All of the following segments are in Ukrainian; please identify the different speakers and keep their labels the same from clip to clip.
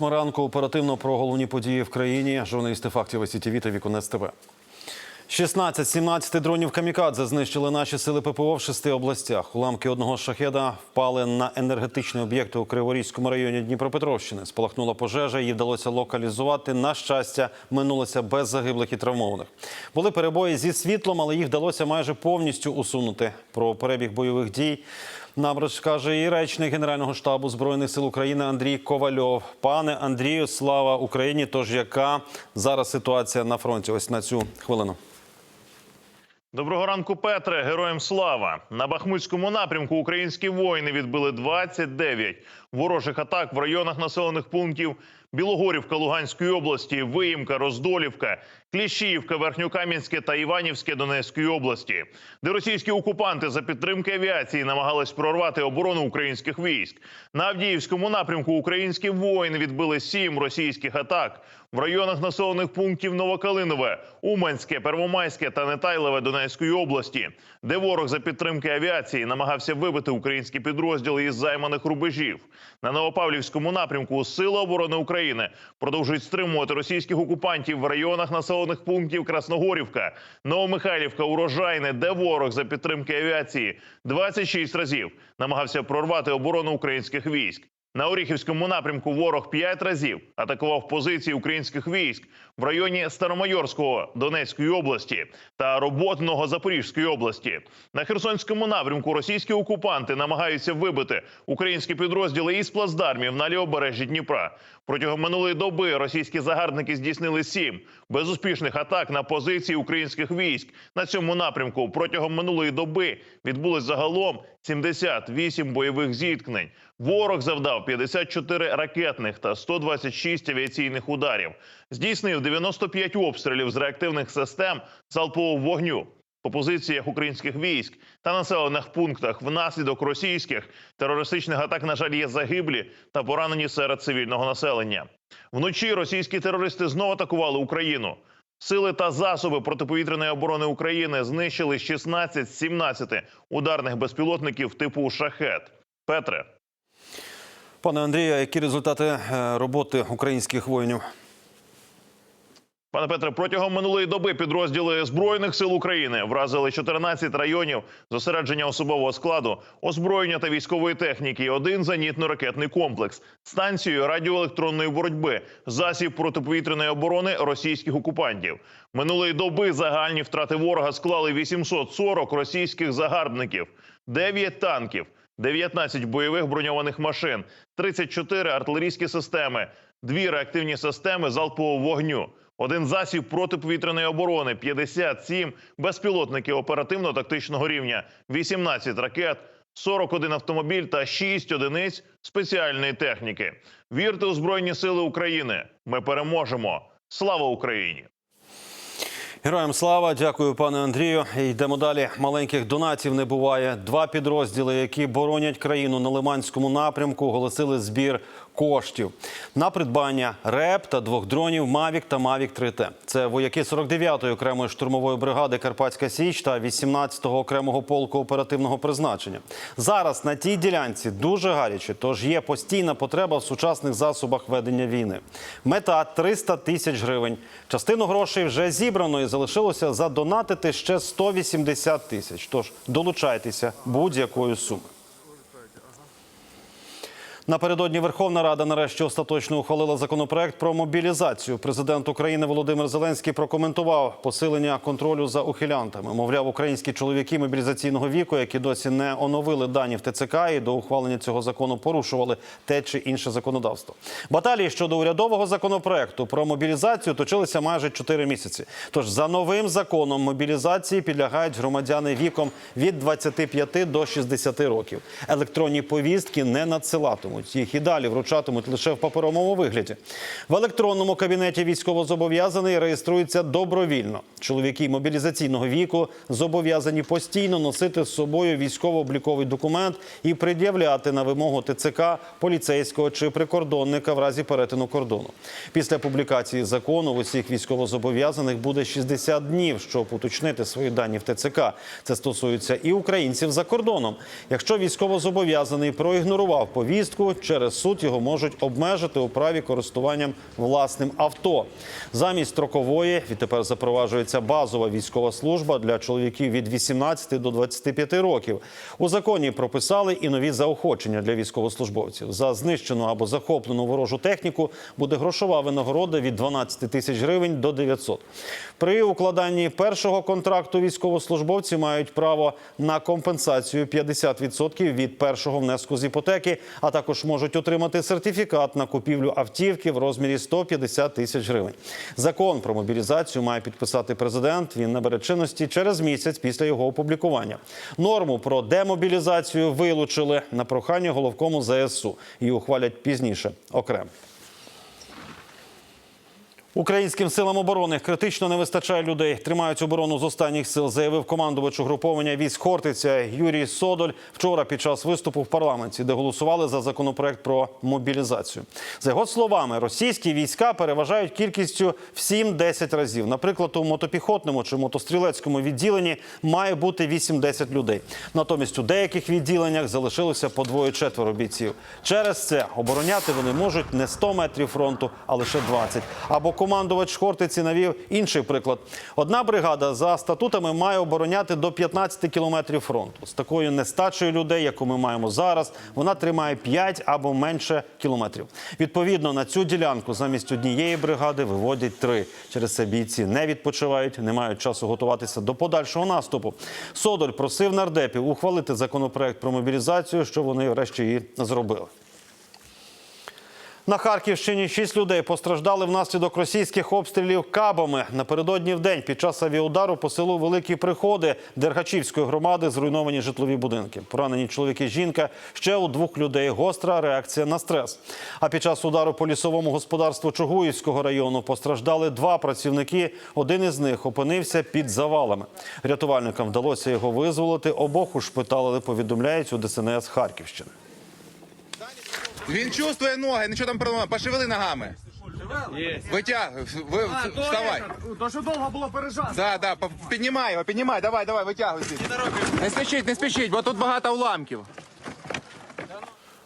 Speaker 1: Ранку оперативно про головні події в країні. Журналісти фактів СІТВ та Віконець ТВ. 16-17 дронів камікадзе знищили наші сили ППО в шести областях. Уламки одного шахеда впали на енергетичні об'єкти у Криворізькому районі Дніпропетровщини. Спалахнула пожежа, її вдалося локалізувати. На щастя, минулося без загиблих і травмованих. Були перебої зі світлом, але їх вдалося майже повністю усунути. Про перебіг бойових дій нам розкаже і речник Генерального штабу Збройних сил України Андрій Ковальов. Пане Андрію, слава Україні! Тож яка зараз ситуація на фронті? Ось на цю хвилину.
Speaker 2: Доброго ранку, Петре. Героям слава на Бахмутському напрямку. Українські воїни відбили 29 ворожих атак в районах населених пунктів Білогорівка Луганської області, Виїмка, Роздолівка, Кліщіївка, Верхньокам'янське та Іванівське Донецької області, де російські окупанти за підтримки авіації намагались прорвати оборону українських військ. На Авдіївському напрямку українські воїни відбили сім російських атак в районах населених пунктів Новокалинове, Уманське, Первомайське та Нетайлове Донецької області, де ворог за підтримки авіації намагався вибити українські підрозділи із займаних рубежів. На Новопавлівському напрямку Сили оборони України продовжують стримувати російських окупантів в районах населених пунктів Красногорівка, Новомихайлівка, Урожайне, де ворог за підтримки авіації 26 разів намагався прорвати оборону українських військ. На Оріхівському напрямку ворог п'ять разів атакував позиції українських військ в районі Старомайорського Донецької області та Роботного Запорізької області. На Херсонському напрямку російські окупанти намагаються вибити українські підрозділи із плацдармів на лівобережжі Дніпра. Протягом минулої доби російські загарбники здійснили сім безуспішних атак на позиції українських військ. На цьому напрямку протягом минулої доби відбулось загалом 78 бойових зіткнень. Ворог завдав 54 ракетних та 126 авіаційних ударів. Здійснив 95 обстрілів з реактивних систем залпового вогню по позиціях українських військ та населених пунктах внаслідок російських терористичних атак, на жаль, є загиблі та поранені серед цивільного населення. Вночі російські терористи знову атакували Україну. Сили та засоби протиповітряної оборони України знищили 16 з 17 ударних безпілотників типу шахет. Петре.
Speaker 1: Пане Андрію, які результати е, роботи українських воїнів?
Speaker 2: Пане Петре, протягом минулої доби підрозділи збройних сил України вразили 14 районів зосередження особового складу, озброєння та військової техніки, один зенітно-ракетний комплекс, станцію радіоелектронної боротьби, засіб протиповітряної оборони російських окупантів. Минулої доби загальні втрати ворога склали 840 російських загарбників, 9 танків, 19 бойових броньованих машин, 34 артилерійські системи, 2 реактивні системи залпового вогню. Один засіб протиповітряної оборони, 57 безпілотників оперативно-тактичного рівня, 18 ракет, 41 автомобіль та 6 одиниць спеціальної техніки. Вірте у Збройні Сили України. Ми переможемо. Слава Україні!
Speaker 1: Героям слава, дякую, пане Андрію. Йдемо далі. Маленьких донатів не буває. Два підрозділи, які боронять країну на Лиманському напрямку, оголосили збір коштів на придбання РЕП та двох дронів Мавік та Мавік 3Т. Це вояки 49-ї окремої штурмової бригади Карпатська Січ та 18-го окремого полку оперативного призначення. Зараз на тій ділянці дуже гаряче, тож є постійна потреба в сучасних засобах ведення війни. Мета 300 тисяч гривень. Частину грошей вже зібрано і залишилося задонатити ще 180 тисяч. Тож долучайтеся будь-якою сумою. Напередодні Верховна Рада нарешті остаточно ухвалила законопроект про мобілізацію. Президент України Володимир Зеленський прокоментував посилення контролю за ухилянтами. Мовляв, українські чоловіки мобілізаційного віку, які досі не оновили дані в ТЦК і до ухвалення цього закону порушували те чи інше законодавство. Баталії щодо урядового законопроекту про мобілізацію точилися майже 4 місяці. Тож за новим законом мобілізації підлягають громадяни віком від 25 до 60 років. Електронні повістки не надсилатимуть. Їх і далі вручатимуть лише в паперовому вигляді. В електронному кабінеті військовозобов'язаний реєструється добровільно. Чоловіки мобілізаційного віку зобов'язані постійно носити з собою військово-обліковий документ і пред'являти на вимогу ТЦК, поліцейського чи прикордонника в разі перетину кордону. Після публікації закону в усіх військовозобов'язаних буде 60 днів, щоб уточнити свої дані в ТЦК. Це стосується і українців за кордоном. Якщо військовозобов'язаний проігнорував повістку, випадку через суд його можуть обмежити у праві користуванням власним авто. Замість строкової відтепер запроваджується базова військова служба для чоловіків від 18 до 25 років. У законі прописали і нові заохочення для військовослужбовців. За знищену або захоплену ворожу техніку буде грошова винагорода від 12 тисяч гривень до 900. При укладанні першого контракту військовослужбовці мають право на компенсацію 50% від першого внеску з іпотеки, а також можуть отримати сертифікат на купівлю автівки в розмірі 150 тисяч гривень. Закон про мобілізацію має підписати президент. Він набере чинності через місяць після його опублікування. Норму про демобілізацію вилучили на прохання головкому ЗСУ. Її ухвалять пізніше окремо. Українським силам оборони критично не вистачає людей. Тримають оборону з останніх сил, заявив командувач угруповання військ Хортиця Юрій Содоль вчора під час виступу в парламенті, де голосували за законопроект про мобілізацію. За його словами, російські війська переважають кількістю в 7-10 разів. Наприклад, у мотопіхотному чи мотострілецькому відділенні має бути 8-10 людей. Натомість у деяких відділеннях залишилося по двоє-четверо бійців. Через це обороняти вони можуть не 100 метрів фронту, а лише 20. Або командувач Хортиці навів інший приклад. Одна бригада за статутами має обороняти до 15 кілометрів фронту. З такою нестачею людей, яку ми маємо зараз, вона тримає 5 або менше кілометрів. Відповідно, на цю ділянку замість однієї бригади виводять три. Через це бійці не відпочивають, не мають часу готуватися до подальшого наступу. Содоль просив нардепів ухвалити законопроект про мобілізацію, що вони врешті і зробили. На Харківщині шість людей постраждали внаслідок російських обстрілів кабами. Напередодні в день під час авіаудару по селу Великі Приходи Дергачівської громади зруйновані житлові будинки. Поранені чоловік і жінка. Ще у двох людей гостра реакція на стрес. А під час удару по лісовому господарству Чугуївського району постраждали два працівники. Один із них опинився під завалами. Рятувальникам вдалося його визволити. Обох ушпиталили, повідомляють у ДСНС Харківщини.
Speaker 3: Він чувствує ноги, нічого там проблема. Пошевели ногами. Витягуй, ви, вставай.
Speaker 4: То, що довго було пережати.
Speaker 3: Да, да, по- піднімай його, піднімай, давай, давай, витягуй. звідси. Не спішіть, не спішіть, бо тут багато уламків.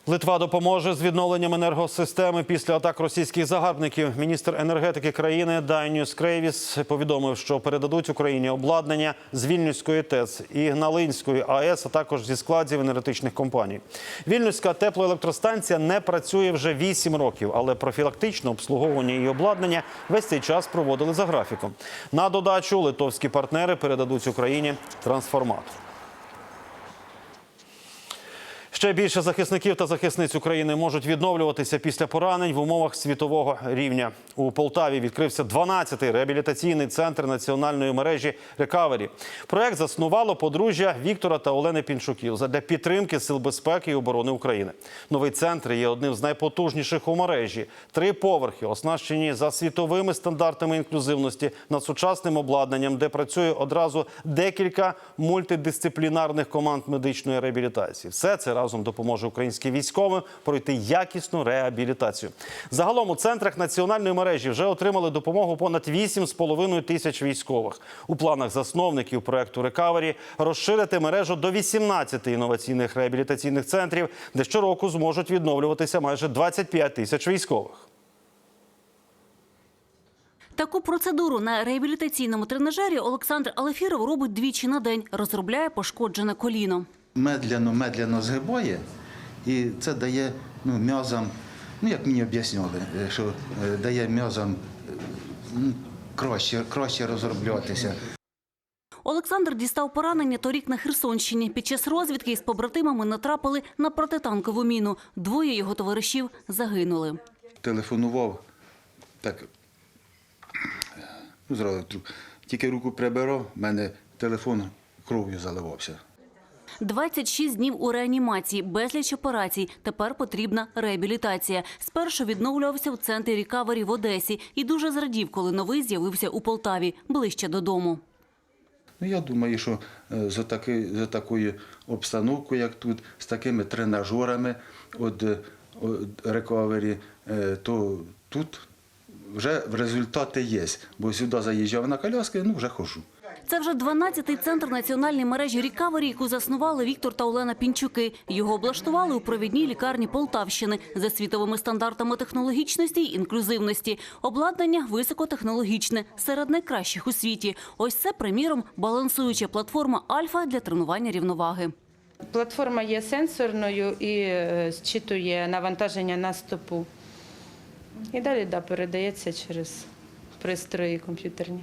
Speaker 1: Литва допоможе з відновленням енергосистеми після атак російських загарбників. Міністр енергетики країни Дайнюс Крейвіс повідомив, що передадуть Україні обладнання з Вільнюської ТЕЦ і Гналинської АЕС, а також зі складів енергетичних компаній. Вільнюська теплоелектростанція не працює вже 8 років, але профілактичне обслуговування і обладнання весь цей час проводили за графіком. На додачу литовські партнери передадуть Україні трансформатор. Ще більше захисників та захисниць України можуть відновлюватися після поранень в умовах світового рівня. У Полтаві відкрився 12-й реабілітаційний центр національної мережі Рекавері. Проект заснувало подружжя Віктора та Олени Пінчуків задля підтримки сил безпеки і оборони України. Новий центр є одним з найпотужніших у мережі. Три поверхи оснащені за світовими стандартами інклюзивності над сучасним обладнанням, де працює одразу декілька мультидисциплінарних команд медичної реабілітації. Все це разом допоможе українським військовим пройти якісну реабілітацію. Загалом у центрах національної мережі вже отримали допомогу понад 8,5 тисяч військових. У планах засновників проекту Рекавері розширити мережу до 18 інноваційних реабілітаційних центрів, де щороку зможуть відновлюватися майже 25 тисяч військових.
Speaker 5: Таку процедуру на реабілітаційному тренажері Олександр Алефіров робить двічі на день. Розробляє пошкоджене коліно.
Speaker 6: Медленно згибає, і це дає ну, м'язам, ну як мені об'яснювали, е, що е, дає м'язам е, ну, краще, краще розроблятися.
Speaker 5: Олександр дістав поранення торік на Херсонщині. Під час розвідки із побратимами натрапили на протитанкову міну. Двоє його товаришів загинули.
Speaker 6: Телефонував, так ну, зразу тільки руку прибирав, в мене телефон кров'ю заливався.
Speaker 5: 26 днів у реанімації, безліч операцій. Тепер потрібна реабілітація. Спершу відновлювався в центрі рікавері в Одесі і дуже зрадів, коли новий з'явився у Полтаві, ближче додому.
Speaker 6: Ну, я думаю, що е, за, таки, за такою обстановкою, як тут, з такими тренажерами от, е, рекавері, е, то тут вже результати є. Бо сюди заїжджав на коляски, ну вже хожу.
Speaker 5: Це вже 12-й центр національної мережі Рікавері, яку заснували Віктор та Олена Пінчуки. Його облаштували у провідній лікарні Полтавщини за світовими стандартами технологічності й інклюзивності. Обладнання високотехнологічне, серед найкращих у світі. Ось це, приміром, балансуюча платформа Альфа для тренування рівноваги.
Speaker 7: Платформа є сенсорною і е, зчитує навантаження на стопу. І далі да, передається через пристрої комп'ютерні.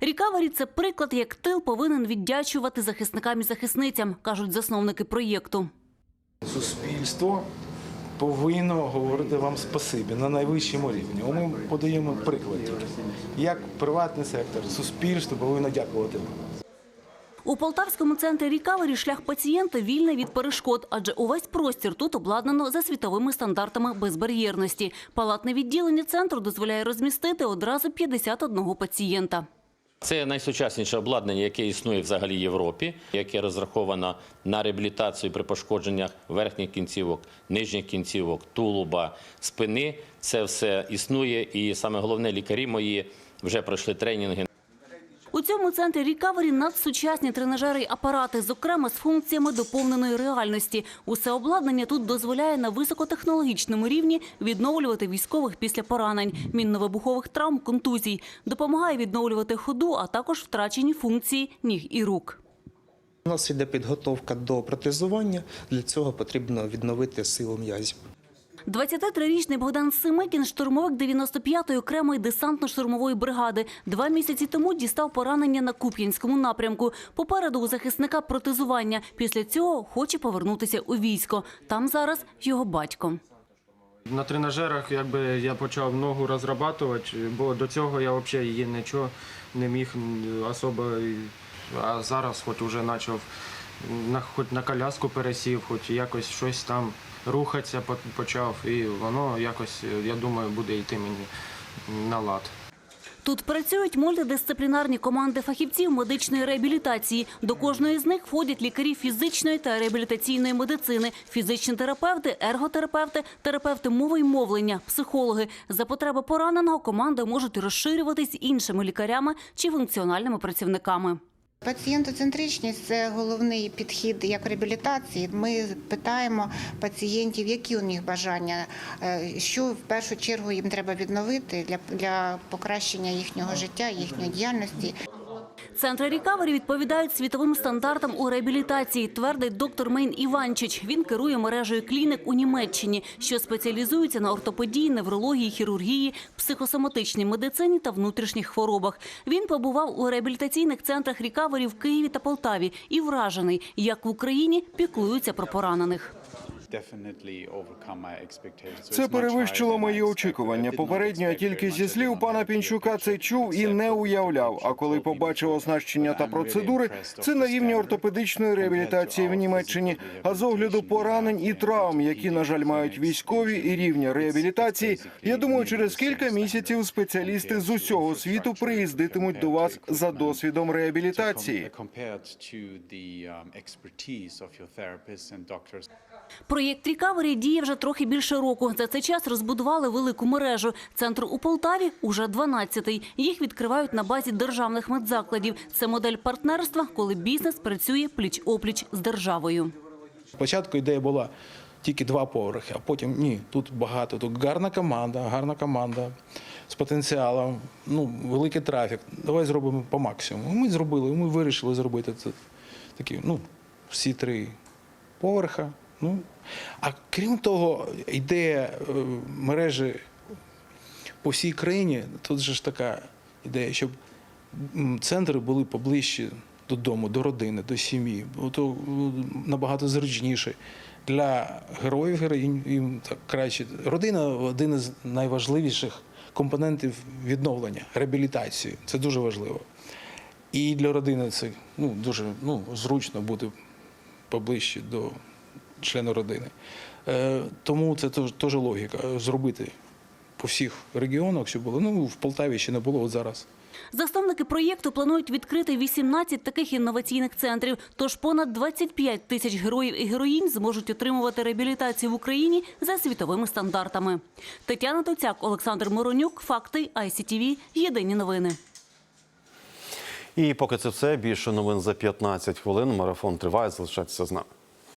Speaker 5: Рікавері – це приклад, як тил повинен віддячувати захисникам і захисницям, кажуть засновники проєкту.
Speaker 8: Суспільство повинно говорити вам спасибі на найвищому рівні. Ми подаємо приклад. Як приватний сектор, суспільство повинно дякувати вам.
Speaker 5: У Полтавському центрі Рікавері шлях пацієнта вільний від перешкод, адже увесь простір тут обладнано за світовими стандартами безбар'єрності. Палатне відділення центру дозволяє розмістити одразу 51 пацієнта.
Speaker 9: Це найсучасніше обладнання, яке існує взагалі в Європі, яке розраховано на реабілітацію при пошкодженнях верхніх кінцівок, нижніх кінцівок, тулуба, спини. Це все існує, і саме головне, лікарі мої вже пройшли тренінги.
Speaker 5: У цьому центрі Рікавері надсучасні тренажери й апарати, зокрема з функціями доповненої реальності. Усе обладнання тут дозволяє на високотехнологічному рівні відновлювати військових після поранень, мінно-вибухових травм, контузій. Допомагає відновлювати ходу, а також втрачені функції ніг і рук.
Speaker 10: У нас йде підготовка до протезування. Для цього потрібно відновити силу м'язів.
Speaker 5: 23-річний Богдан Семикін – штурмовик 95-ї окремої десантно-штурмової бригади. Два місяці тому дістав поранення на Куп'янському напрямку. Попереду у захисника протезування. Після цього хоче повернутися у військо. Там зараз його батько.
Speaker 11: На тренажерах я почав ногу розрабатувати, бо до цього я взагалі її нічого не міг особо. А зараз хоч уже почав хоч на коляску пересів, хоч якось щось там рухатися почав, і воно якось, я думаю, буде йти мені на лад.
Speaker 5: Тут працюють мультидисциплінарні команди фахівців медичної реабілітації. До кожної з них входять лікарі фізичної та реабілітаційної медицини, фізичні терапевти, ерготерапевти, терапевти мови й мовлення, психологи. За потреби пораненого команди можуть розширюватись іншими лікарями чи функціональними працівниками.
Speaker 12: Пацієнтоцентричність це головний підхід як реабілітації. Ми питаємо пацієнтів, які у них бажання, е, що в першу чергу їм треба відновити для, для покращення їхнього життя, їхньої діяльності.
Speaker 5: Центри Рікавері відповідають світовим стандартам у реабілітації, твердить доктор Мейн Іванчич. Він керує мережею клінік у Німеччині, що спеціалізуються на ортопедії, неврології, хірургії, психосоматичній медицині та внутрішніх хворобах. Він побував у реабілітаційних центрах Рікавері в Києві та Полтаві і вражений, як в Україні піклуються про поранених.
Speaker 13: Це перевищило мої очікування. Попередньо я тільки зі слів пана Пінчука це чув і не уявляв. А коли побачив оснащення та процедури, це на рівні ортопедичної реабілітації в Німеччині. А з огляду поранень і травм, які на жаль мають військові і рівня реабілітації, я думаю, через кілька місяців спеціалісти з усього світу приїздитимуть до вас за досвідом реабілітації.
Speaker 5: Проєкт Рікавері діє вже трохи більше року. За цей час розбудували велику мережу. Центр у Полтаві уже 12-й. Їх відкривають на базі державних медзакладів. Це модель партнерства, коли бізнес працює пліч-опліч з державою.
Speaker 8: Спочатку ідея була тільки два поверхи, а потім ні, тут багато. Тут гарна команда, гарна команда з потенціалом, ну, великий трафік. Давай зробимо по максимуму. Ми зробили, ми вирішили зробити це такі, ну, всі три поверха. Ну, а крім того, ідея е, мережі по всій країні, тут же ж така ідея, щоб центри були поближче додому, до родини, до сім'ї. То набагато зручніше. Для героїв героїнь їм так краще. Родина один із найважливіших компонентів відновлення, реабілітації. Це дуже важливо. І для родини це ну, дуже ну, зручно бути поближче до члена родини. Е, тому це теж, логіка зробити по всіх регіонах, щоб було. Ну, в Полтаві ще не було от зараз.
Speaker 5: Засновники проєкту планують відкрити 18 таких інноваційних центрів. Тож понад 25 тисяч героїв і героїнь зможуть отримувати реабілітацію в Україні за світовими стандартами. Тетяна Тоцяк, Олександр Моронюк, Факти, ICTV, Єдині новини.
Speaker 1: І поки це все, більше новин за 15 хвилин. Марафон триває. Залишайтеся з нами.